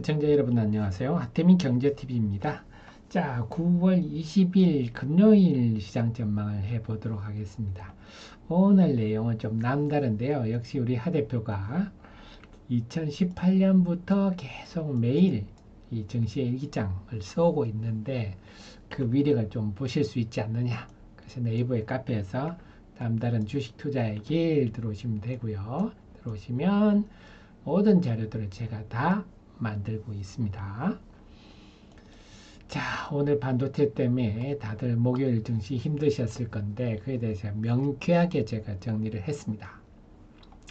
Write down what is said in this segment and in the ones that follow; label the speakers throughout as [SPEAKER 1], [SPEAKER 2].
[SPEAKER 1] 시청자 여러분 안녕하세요. 하태민 경제TV입니다. 자, 9월 20일 금요일 시장 전망을 해보도록 하겠습니다. 오늘 내용은 좀 남다른데요. 역시 우리 하 대표가 2018년부터 계속 매일 이 증시의 일기장을 써오고 있는데 그 위력을 좀 보실 수 있지 않느냐. 그래서 네이버의 카페에서 남다른 주식 투자의 길 들어오시면 되고요. 들어오시면 모든 자료들을 제가 다 만들고 있습니다. 자, 오늘 반도체 때문에 다들 목요일 증시 힘드셨을 건데 그에 대해서 명쾌하게 제가 정리를 했습니다.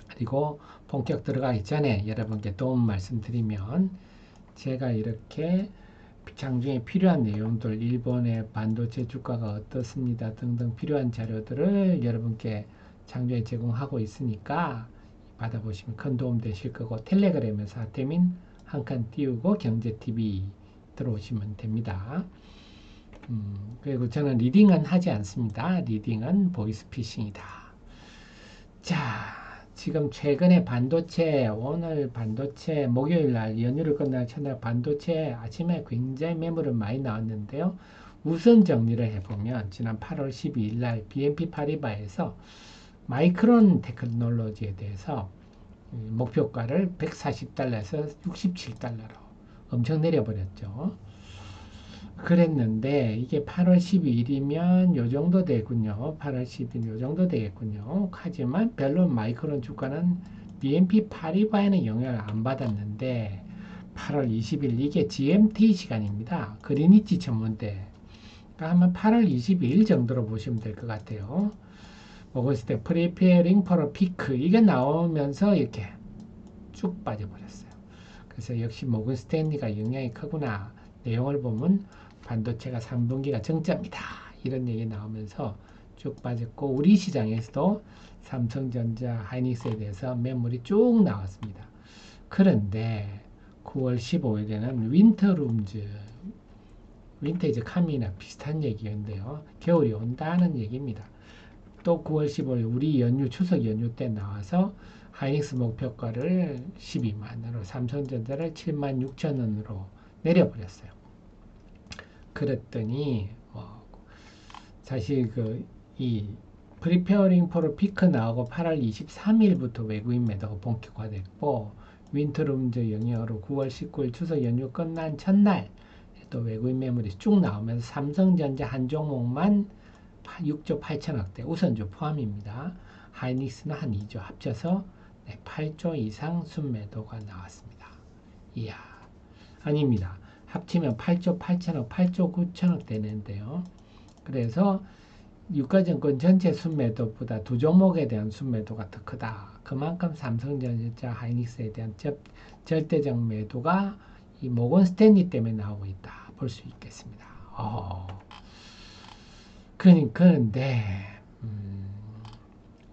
[SPEAKER 1] 그리고 본격 들어가기 전에 여러분께 도움 말씀드리면 제가 이렇게 장중에 필요한 내용들 일본의 반도체 주가가 어떻습니다 등등 필요한 자료들을 여러분께 장중에 제공하고 있으니까 받아보시면 큰 도움 되실 거고 텔레그램에서 아테민 한 칸 띄우고 경제TV 들어오시면 됩니다. 음, 그리고 저는 리딩은 하지 않습니다. 리딩은 보이스피싱이다. 자, 지금 최근에 반도체, 오늘 반도체, 목요일 날 연휴를 끝날 첫날 반도체 아침에 굉장히 매물은 많이 나왔는데요. 우선 정리를 해보면 지난 8월 12일 날 BNP 파리바에서 마이크론 테크놀로지에 대해서 목표가를 140달러에서 67달러로 엄청 내려버렸죠. 그랬는데 이게 8월 12일이면 요 정도 되군요. 8월 10일 요 정도 되겠군요. 하지만 별로 마이크론 주가는 BNP 파리바에는 영향을 안 받았는데 8월 20일 이게 GMT 시간입니다. 그리니치 전문대. 그러니까 아마 8월 22일 정도로 보시면 될 것 같아요. 먹었을 때 프리페어링 포로 피크 이게 나오면서 이렇게 쭉 빠져버렸어요. 그래서 역시 모건 스탠리가 영향이 크구나. 내용을 보면 반도체가 3분기가 정자입니다. 이런 얘기 나오면서 쭉 빠졌고 우리 시장에서도 삼성전자, 하이닉스에 대해서 매물이 쭉 나왔습니다. 그런데 9월 15일에는 윈터룸즈 윈테이즈 카미나 비슷한 얘기인데요. 겨울이 온다는 얘기입니다. 또 9월 15일 우리 연휴 추석 연휴 때 나와서 하이닉스 목표가를 12만원으로 삼성전자를 7만 6천원으로 내려버렸어요. 그랬더니 뭐 사실 그 이 프리페어링 포로 피크 나오고 8월 23일부터 외국인 매도가 본격화됐고 윈터룸즈 영향으로 9월 19일 추석 연휴 끝난 첫날 또 외국인 매물이 쭉 나오면서 삼성전자 한 종목만 6조 8천억 대 우선주 포함입니다. 하이닉스는 한 2조 합쳐서 8조 이상 순매도가 나왔습니다. 이야 아닙니다. 합치면 8조 8천억, 8조 9천억 되는데요. 그래서 유가증권 전체 순매도보다 두 종목에 대한 순매도가 더 크다. 그만큼 삼성전자, 하이닉스에 대한 접, 절대적 매도가 이 모건 스탠리 때문에 나오고 있다. 볼 수 있겠습니다. 어. 그런데 음,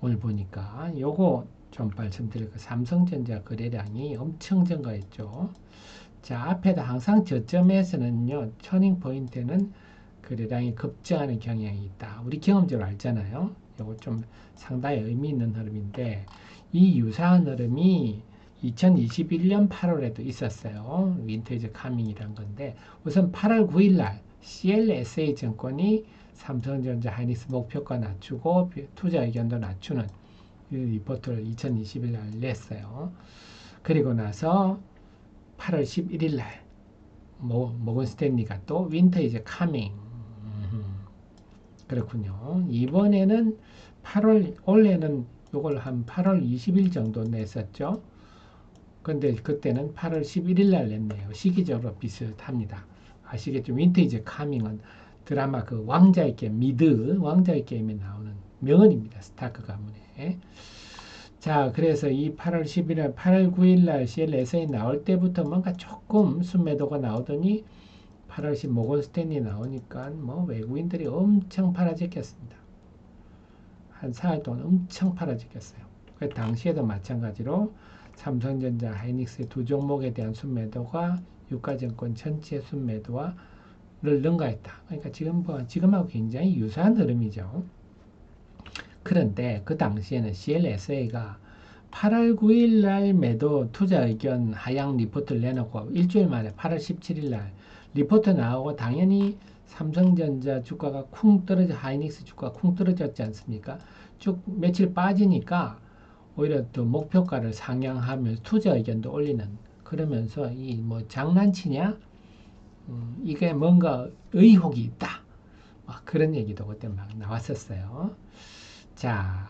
[SPEAKER 1] 오늘 보니까 요거 좀 말씀드릴게요. 삼성전자 거래량이 엄청 증가했죠. 자, 앞에다 항상 저점에서는요, 터닝 포인트는 거래량이 급증하는 경향이 있다. 우리 경험적으로 알잖아요. 이거 좀 상당히 의미 있는 흐름인데, 이 유사한 흐름이 2021년 8월에도 있었어요. 윈테이즈 카밍이란 건데, 우선 8월 9일 날 CLSA 증권이 삼성전자 하이닉스 목표가 낮추고 투자 의견도 낮추는 리포트를 2021년 날 냈어요. 그리고 나서 8월 11일 날 모건 스탠리가 또 윈터이즈 카밍 그렇군요. 이번에는 8월 원래는 이걸 한 8월 20일 정도 냈었죠. 근데 그때는 8월 11일 날 냈네요. 시기적으로 비슷합니다. 아시겠죠? 윈테이즈 카밍은 드라마 그 왕자의 게임 미드 왕자의 게임에 나오는 명언입니다. 스타크 가문에. 자, 그래서 이 8월 11일, 8월 9일 날 CLSA 나올 때부터 뭔가 조금 순매도가 나오더니 8월 10 모건 스탠리 나오니까 뭐 외국인들이 엄청 팔아제꼈습니다. 한 사흘 동안 엄청 팔아제꼈어요. 그 당시에도 마찬가지로 삼성전자, 하이닉스 두 종목에 대한 순매도가 유가증권 전체 순매도와 를 능가했다. 그러니까 지금 뭐 지금하고 굉장히 유사한 흐름이죠. 그런데 그 당시에는 CLSA가 8월 9일 날 매도 투자 의견 하향 리포트를 내놓고 일주일 만에 8월 17일 날 리포트 나오고 당연히 삼성전자 주가가 쿵 떨어져 하이닉스 주가 쿵 떨어졌지 않습니까? 쭉 며칠 빠지니까 오히려 또 목표가를 상향하면서 투자 의견도 올리는 그러면서 이 뭐 장난치냐? 음, 이게 뭔가 의혹이 있다. 막 그런 얘기도 그때 막 나왔었어요. 자,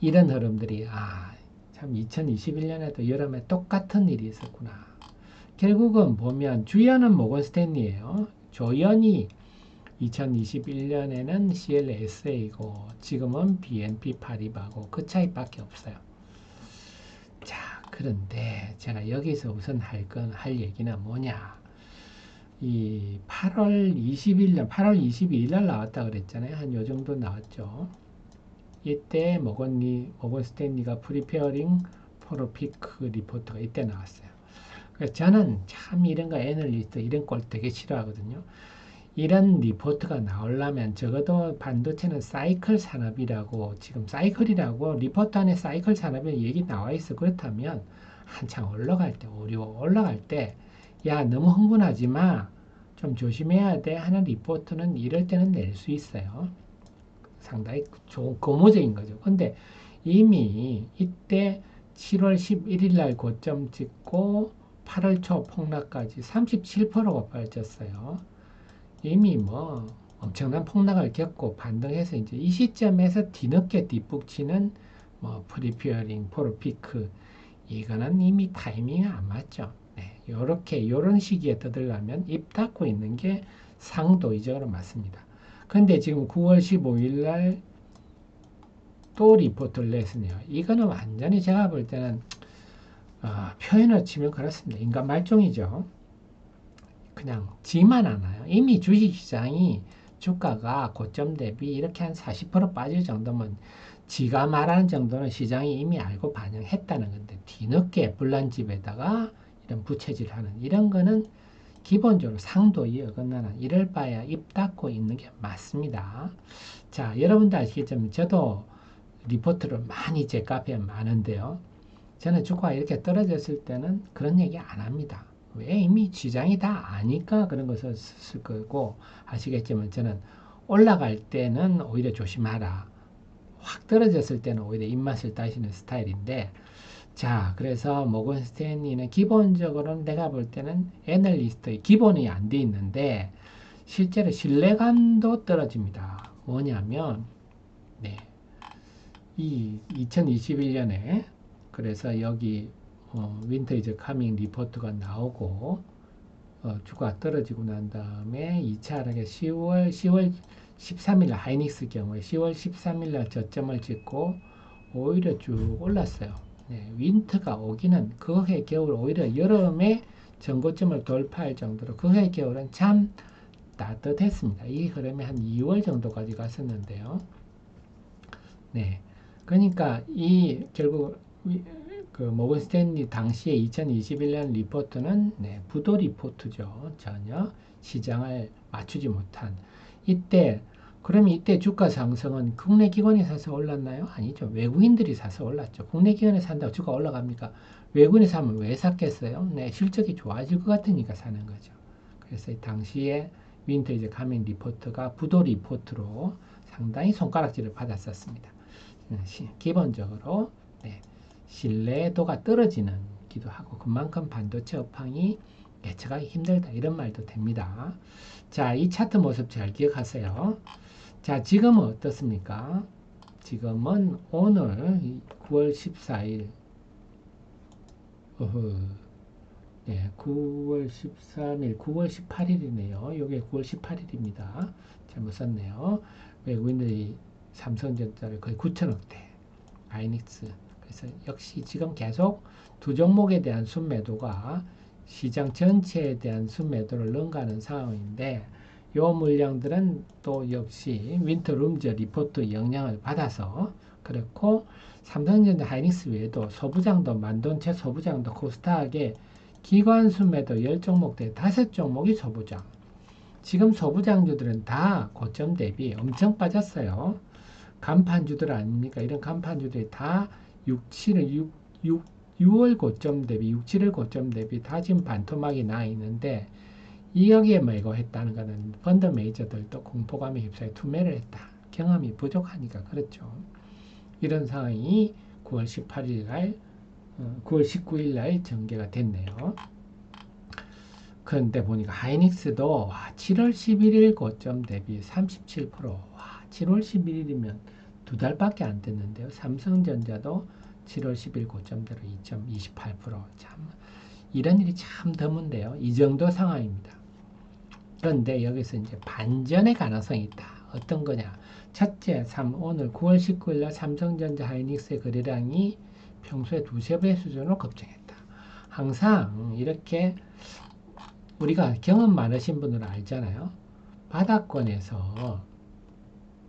[SPEAKER 1] 이런 흐름들이 아, 참 2021년에도 여름에 똑같은 일이 있었구나. 결국은 보면 주연은 모건 스탠리예요. 조연이 2021년에는 CLSA고 지금은 BNP 파리바고 그 차이밖에 없어요. 자, 그런데 제가 여기서 우선 할 건 할 얘기는 뭐냐? 이 8월 21년, 8월 22일 날 나왔다 그랬잖아요. 한 요 정도 나왔죠. 이때 모건리, 모건 스탠리가 프리페어링 포로 피크 리포트가 이때 나왔어요. 그래서 저는 참 이런 거 애널리스트 이런 꼴 되게 싫어하거든요. 이런 리포트가 나오려면 적어도 반도체는 사이클 산업이라고 지금 사이클이라고 리포트 안에 사이클 산업의 얘기 나와 있어. 그렇다면 한창 올라갈 때 오류 올라갈 때 야 너무 흥분하지 마. 좀 조심해야 돼 하는 리포트는 이럴 때는 낼 수 있어요. 상당히 좋은 고무적인 거죠. 근데 이미 이때 7월 11일 날 고점 찍고 8월 초 폭락까지 37%가 빠졌어요. 이미 뭐 엄청난 폭락을 겪고 반등해서 이제 이 시점에서 뒤늦게 뒷북치는 뭐 프리피어링, 포르피크 이거는 이미 타이밍이 안 맞죠. 네, 요렇게 요런 시기에 떠들려면 입 닫고 있는 게 상도의적으로 맞습니다. 근데 지금 9월 15일 날 또 리포트를 냈으네요. 이거는 완전히 제가 볼 때는 어, 표현을 치면 그렇습니다. 인간 말종이죠. 그냥 지만 않아요. 이미 주식시장이 주가가 고점 대비 이렇게 한 40% 빠질 정도면 지가 말하는 정도는 시장이 이미 알고 반영했다는 건데 뒤늦게 불난집에다가 이런 부채질 하는 이런 거는 기본적으로 상도에 어긋나는 이럴 바야 입 닫고 있는 게 맞습니다. 자, 여러분도 아시겠지만 저도 리포트를 많이 제 카페에 많은데요. 저는 주가가 이렇게 떨어졌을 때는 그런 얘기 안 합니다. 왜 이미 시장이 다 아니까 그런 것을 쓸 거고 아시겠지만 저는 올라갈 때는 오히려 조심하라. 확 떨어졌을 때는 오히려 입맛을 따시는 스타일인데 자 그래서 모건 스탠리는 기본적으로는 내가 볼 때는 애널리스트의 기본이 안 돼 있는데 실제로 신뢰감도 떨어집니다. 뭐냐면 네. 이 2021년에 그래서 여기 어, 윈터 이즈 카밍 리포트가 나오고 어, 주가 떨어지고 난 다음에 2차 하락에 10월 10월 13일 하이닉스 경우에 10월 13일 날 저점을 찍고 오히려 쭉 올랐어요. 네, 윈터가 오기는 그 해 겨울 오히려 여름에 전고점을 돌파할 정도로 그 해 겨울은 참 따뜻했습니다. 이 흐름이 한 2월 정도까지 갔었는데요. 네. 그러니까 이 결국 그 모건 스탠리 당시에 2021년 리포트는 네, 부도 리포트죠. 전혀 시장을 맞추지 못한 이때 그러면 이때 주가 상승은 국내 기관이 사서 올랐나요? 아니죠. 외국인들이 사서 올랐죠. 국내 기관이 산다고 주가 올라갑니까? 외국인이 사면 왜 샀겠어요? 네, 실적이 좋아질 것 같으니까 사는 거죠. 그래서 당시에 윈터이즈 가맹 리포트가 부도 리포트로 상당히 손가락질을 받았었습니다. 네, 기본적으로 네, 신뢰도가 떨어지는 기도 하고 그만큼 반도체 업황이 예측하기 힘들다 이런 말도 됩니다. 자, 이 차트 모습 잘 기억하세요. 자, 지금은 어떻습니까? 지금은 오늘 9월 14일 어허, 네, 9월 13일, 9월 18일이네요. 이게 9월 18일입니다. 잘못 썼네요. 외국인들이 삼성전자를 거의 9천억대, 아이닉스 그래서 역시 지금 계속 두 종목에 대한 순매도가 시장 전체에 대한 순매도를 능가하는 상황인데 요 물량들은 또 역시 윈터룸즈 리포트 영향을 받아서 그렇고 삼성전자 하이닉스 외에도 소부장도 만돈체 소부장도 코스닥에 기관 순매도 10종목 대 5종목이 소부장. 지금 소부장주들은 다 고점 대비 엄청 빠졌어요. 간판주들 아닙니까? 이런 간판주들이 다 6, 7을 6, 6, 6월 고점 대비 6, 7월 고점 대비 다진 반토막이 나 있는데 이 여기에 매고 했다는 것은 펀드 메이저들도 공포감에 휩싸여 투매를 했다. 경험이 부족하니까 그렇죠. 이런 상황이 9월 18일 날, 9월 19일 날 전개가 됐네요. 그런데 보니까 하이닉스도 와, 7월 11일 고점 대비 37%. 와, 7월 11일이면 두 달밖에 안 됐는데요. 삼성전자도 7월 10일 고점대로 2.28%. 참 이런 일이 참 드문데요. 이 정도 상황입니다. 그런데 여기서 이제 반전의 가능성이 있다. 어떤 거냐? 첫째, 3, 오늘 9월 19일 날 삼성전자 하이닉스의 거래량이 평소에 두세 배 수준으로 급증했다. 항상 이렇게 우리가 경험 많으신 분들은 알잖아요. 바닥권에서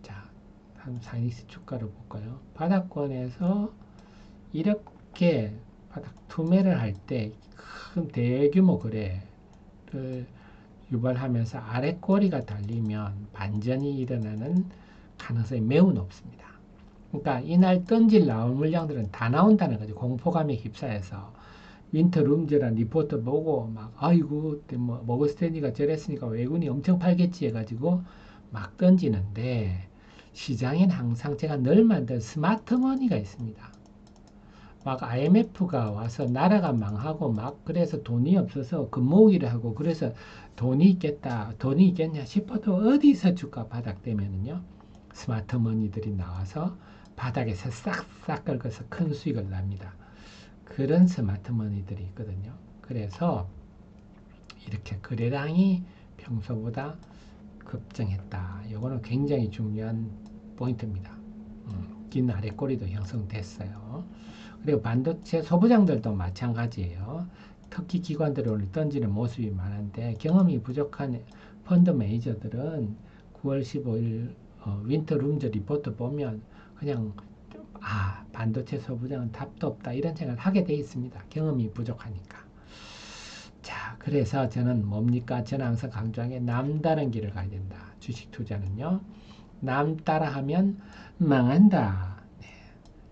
[SPEAKER 1] 자, 한 하이닉스 주가를 볼까요? 바닥권에서 이렇게 바닥 투매를 할 때 큰 대규모 거래를 유발하면서 아래 꼬리가 달리면 반전이 일어나는 가능성이 매우 높습니다. 그러니까 이날 던질 나올 물량들은 다 나온다는 거죠. 공포감에 휩싸여서 윈터 룸즈란 리포트 보고 막 아이고 뭐 머거스탠리가 저랬으니까 외국인이 엄청 팔겠지 해가지고 막 던지는데 시장엔 항상 제가 늘 만든 스마트 머니가 있습니다. 막 IMF가 와서 나라가 망하고 막 그래서 돈이 없어서 금모으기를 하고 그래서 돈이 있겠다 돈이 있겠냐 싶어도 어디서 주가 바닥되면은요 스마트 머니들이 나와서 바닥에서 싹싹 긁어서 큰 수익을 납니다. 그런 스마트 머니들이 있거든요. 그래서 이렇게 거래량이 평소보다 급증했다. 이거는 굉장히 중요한 포인트입니다. 음, 긴 아래 꼬리도 형성됐어요. 그리고 반도체 소부장들도 마찬가지예요. 특히 기관들이 오늘 던지는 모습이 많은데 경험이 부족한 펀드 매니저들은 9월 15일 어, 윈터 룸즈 리포트 보면 그냥 아 반도체 소부장은 답도 없다 이런 생각을 하게 돼 있습니다. 경험이 부족하니까. 자 그래서 저는 뭡니까? 저는 항상 강조한 게 남다른 길을 가야 된다. 주식 투자는요. 남 따라하면 망한다.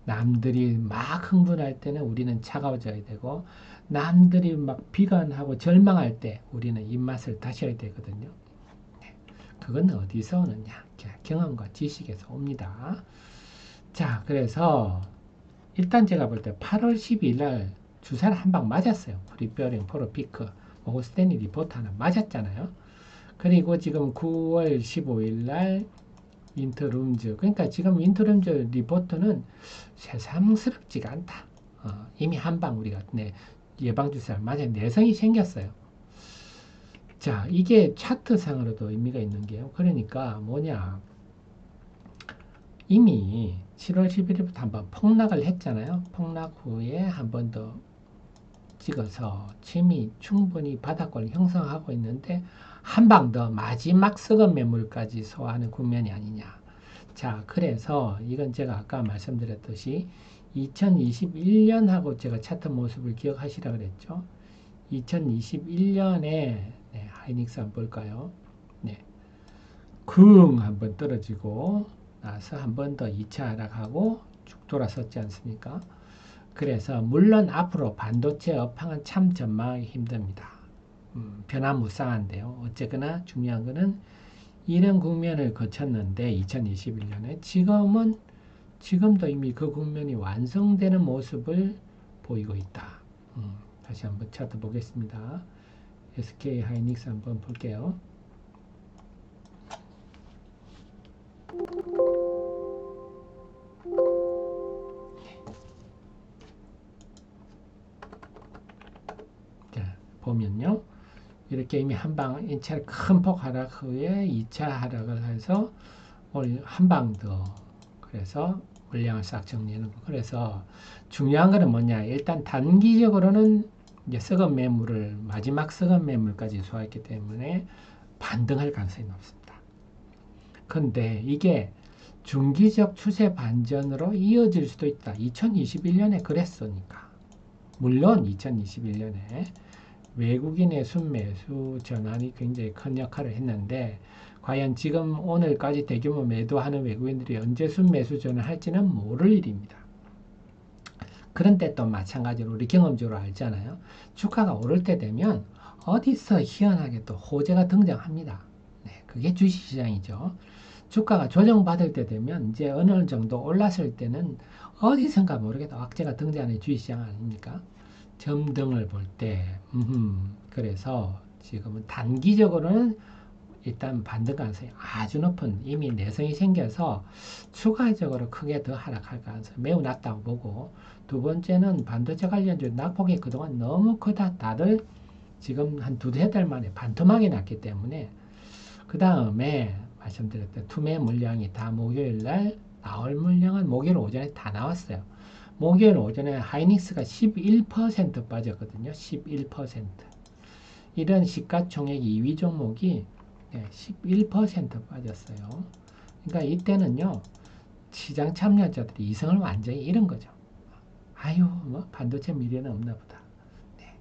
[SPEAKER 1] 네. 남들이 막 흥분할 때는 우리는 차가워져야 되고 남들이 막 비관하고 절망할 때 우리는 입맛을 다셔야 되거든요. 네. 그건 어디서 오느냐? 경험과 지식에서 옵니다. 자, 그래서 일단 제가 볼 때 8월 12일 날 주사를 한 방 맞았어요. 프리페어링 포로피크 스탠리 리포트 하나 맞았잖아요. 그리고 지금 9월 15일 날 윈터룸즈 그러니까 지금 윈터룸즈 리포트는 세상스럽지가 않다. 어, 이미 한 방 우리가 네, 예방주사를 맞아 내성이 생겼어요. 자, 이게 차트상으로도 의미가 있는 게요. 그러니까 뭐냐. 이미 7월 11일부터 한번 폭락을 했잖아요. 폭락 후에 한 번 더 찍어서 침이 충분히 바닥권을 형성하고 있는데 한 방 더 마지막 썩은 매물까지 소화하는 국면이 아니냐. 자, 그래서 이건 제가 아까 말씀드렸듯이 2021년하고 제가 차트 모습을 기억하시라 그랬죠. 2021년에 네, 하이닉스 한번 볼까요? 네. 쿵 한번 떨어지고 나서 한 번 더 2차 하락하고 쭉 돌아섰지 않습니까? 그래서 물론 앞으로 반도체 업황은 참 전망하기 힘듭니다. 음, 변화무쌍한데요. 어쨌거나 중요한 거는 이런 국면을 거쳤는데 2021년에 지금은 지금도 이미 그 국면이 완성되는 모습을 보이고 있다. 음, 다시 한번 차트 보겠습니다. SK 하이닉스 한번 볼게요. 자, 보면요. 이렇게 이미 한방 1차 큰폭 하락 후에 2차 하락을 해서 한 방 더 그래서 물량을 싹 정리하는 거. 그래서 중요한 거는 뭐냐. 일단 단기적으로는 이제 썩은 매물을 마지막 썩은 매물까지 소화했기 때문에 반등할 가능성이 높습니다. 근데 이게 중기적 추세 반전으로 이어질 수도 있다. 2021년에 그랬으니까. 물론 2021년에 외국인의 순매수 전환이 굉장히 큰 역할을 했는데 과연 지금 오늘까지 대규모 매도하는 외국인들이 언제 순매수 전환할지는 모를 일입니다. 그런데 또 마찬가지로 우리 경험적으로 알잖아요. 주가가 오를 때 되면 어디서 희한하게 또 호재가 등장합니다. 네, 그게 주식시장이죠. 주가가 조정받을 때 되면 이제 어느 정도 올랐을 때는 어디선가 모르게도 악재가 등장하는 주식시장 아닙니까? 점 등을 볼 때, 그래서 지금은 단기적으로는 일단 반등 가능성이 아주 높은 이미 내성이 생겨서 추가적으로 크게 더 하락할 가능성이 매우 낮다고 보고 두 번째는 반도체 관련주 낙폭이 그동안 너무 크다 다들 지금 한 두세 달 만에 반토막이 났기 때문에 그 다음에 말씀드렸던 투매 물량이 다 목요일 날 나올 물량은 목요일 오전에 다 나왔어요. 목요일 오전에 하이닉스가 11% 빠졌거든요. 11%. 이런 시가총액 2위 종목이 11% 빠졌어요. 그러니까 이때는요, 시장 참여자들이 이성을 완전히 잃은 거죠. 아유, 뭐 반도체 미래는 없나 보다. 네.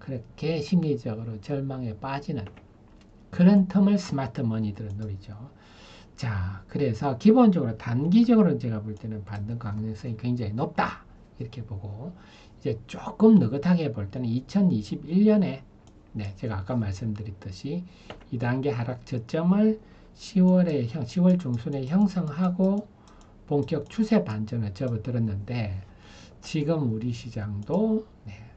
[SPEAKER 1] 그렇게 심리적으로 절망에 빠지는 그런 틈을 스마트 머니들은 노리죠. 자, 그래서 기본적으로 단기적으로 제가 볼 때는 반등 가능성이 굉장히 높다. 이렇게 보고, 이제 조금 느긋하게 볼 때는 2021년에 네, 제가 아까 말씀드렸듯이 2단계 하락 저점을 10월에 10월 중순에 형성하고 본격 추세 반전을 접어들었는데 지금 우리 시장도 네,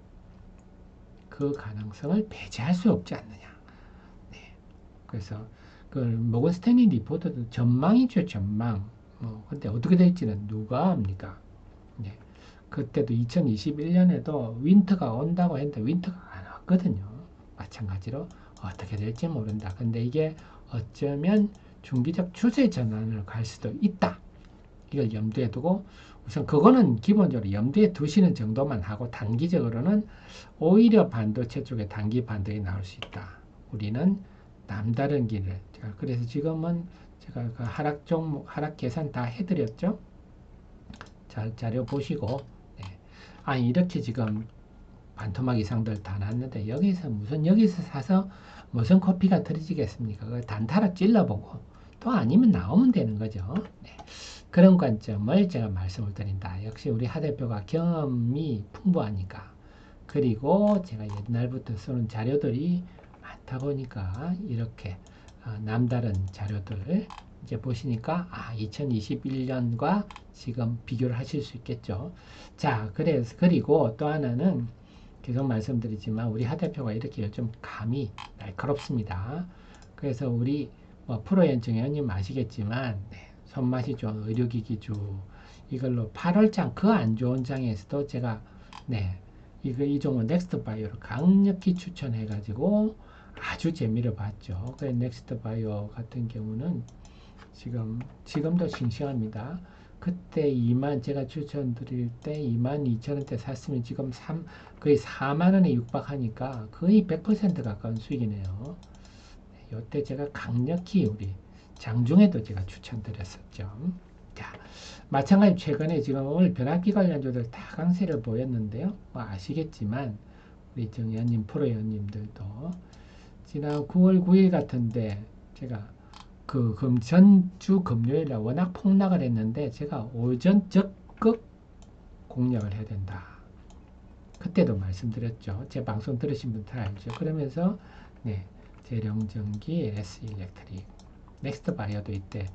[SPEAKER 1] 그 가능성을 배제할 수 없지 않느냐. 네, 그래서 그 모건 스탠리 리포트도 전망이죠, 전망. 뭐 근데 어떻게 될지는 누가 합니까? 네, 그때도 2021년에도 윈터가 온다고 했는데 윈터가 안 왔거든요. 마찬가지로 어떻게 될지 모른다. 근데 이게 어쩌면 중기적 추세 전환을 갈 수도 있다. 이걸 염두에 두고 우선 그거는 기본적으로 염두에 두시는 정도만 하고 단기적으로는 오히려 반도체 쪽에 단기 반등이 나올 수 있다. 우리는 남다른 길을 제가 그래서 지금은 제가 그 하락 종목 하락 계산 다 해드렸죠. 자, 자료 보시고 네. 아 이렇게 지금 반토막 이상들 다 났는데 여기서 무슨 여기서 사서 무슨 커피가 터지겠습니까? 그 단타로 찔러보고 또 아니면 나오면 되는 거죠. 네. 그런 관점을 제가 말씀을 드린다. 역시 우리 하 대표가 경험이 풍부하니까 그리고 제가 옛날부터 쓰는 자료들이 많다 보니까 이렇게 어, 남다른 자료들 이제 보시니까 아 2021년과 지금 비교를 하실 수 있겠죠. 자 그래서 그리고 또 하나는 계속 말씀드리지만 우리 하 대표가 이렇게 요즘 감이 날카롭습니다. 그래서 우리 뭐 프로연 정 회원님 아시겠지만 네, 손맛이 좋은 의료기기주 이걸로 8월장 그 안 좋은 장에서도 제가 네 이거 이 종목 넥스트 바이오를 강력히 추천해 가지고 아주 재미를 봤죠. 그 넥스트 바이오 같은 경우는 지금 지금도 싱싱합니다. 그때 2만 제가 추천드릴 때 2만 2천 원대 샀으면 지금 3 거의 4만 원에 육박하니까 거의 100% 가까운 수익이네요. 이때 제가 강력히 우리 장중에도 제가 추천드렸었죠. 자, 마찬가지 최근에 지금 오늘 변압기 관련주들 다 강세를 보였는데요. 뭐 아시겠지만 우리 정의원님 프로위원님들도 지난 9월 9일 같은데 제가 그 금, 전주 금요일에 워낙 폭락을 했는데 제가 오전 적극 공략을 해야 된다. 그때도 말씀드렸죠. 제 방송 들으신 분들 알죠. 그러면서 네, 재령전기 S 일렉트릭 넥스트 바이어도 이때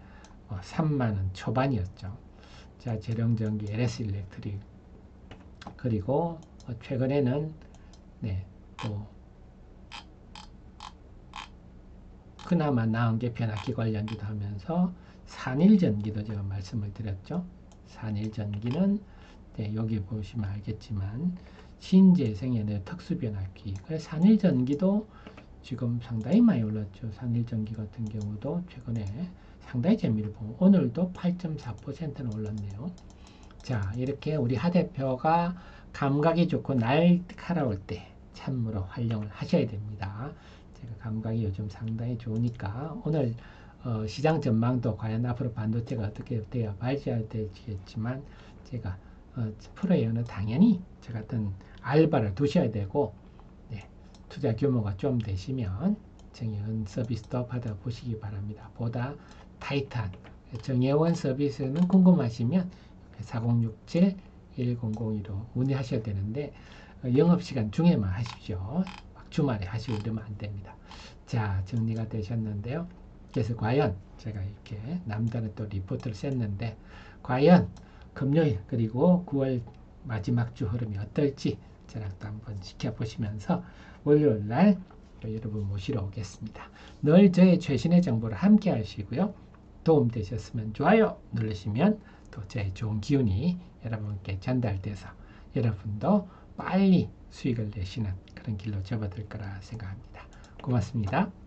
[SPEAKER 1] 어, 3만원 초반이었죠. 자, 재령전기 LS 일렉트릭 그리고 어, 최근에는 네, 또 그나마 나은 게 변압기 관련기도 하면서 산일전기도 제가 말씀을 드렸죠. 산일전기는 네, 여기 보시면 알겠지만 신재생에너지 특수변압기 산일전기도 지금 상당히 많이 올랐죠. 산일전기 같은 경우도 최근에 상당히 재미를 보고 오늘도 8.4%는 올랐네요. 자 이렇게 우리 하 대표가 감각이 좋고 날카로울 때 참으로 활용을 하셔야 됩니다. 제가 감각이 요즘 상당히 좋으니까 오늘 어, 시장 전망도 과연 앞으로 반도체가 어떻게 돼야 발전할 되겠지만 제가 어, 프로에어는 당연히 저 같은 알바를 두셔야 되고 네, 투자 규모가 좀 되시면 정예원 서비스도 받아보시기 바랍니다. 보다 타이트한 정예원 서비스는 궁금하시면 4067 1002로 문의하셔야 되는데 어, 영업시간 중에만 하십시오. 막 주말에 하시고 이러면 안 됩니다. 자, 정리가 되셨는데요. 그래서 과연 제가 이렇게 남다른 또 리포트를 썼는데 과연 금요일 그리고 9월 마지막 주 흐름이 어떨지 또 한번 지켜보시면서 월요일 날 여러분 모시러 오겠습니다. 늘 저의 최신의 정보를 함께 하시고요. 도움 되셨으면 좋아요 누르시면 또 저의 좋은 기운이 여러분께 전달돼서 여러분도 빨리 수익을 내시는 그런 길로 접어들 거라 생각합니다. 고맙습니다.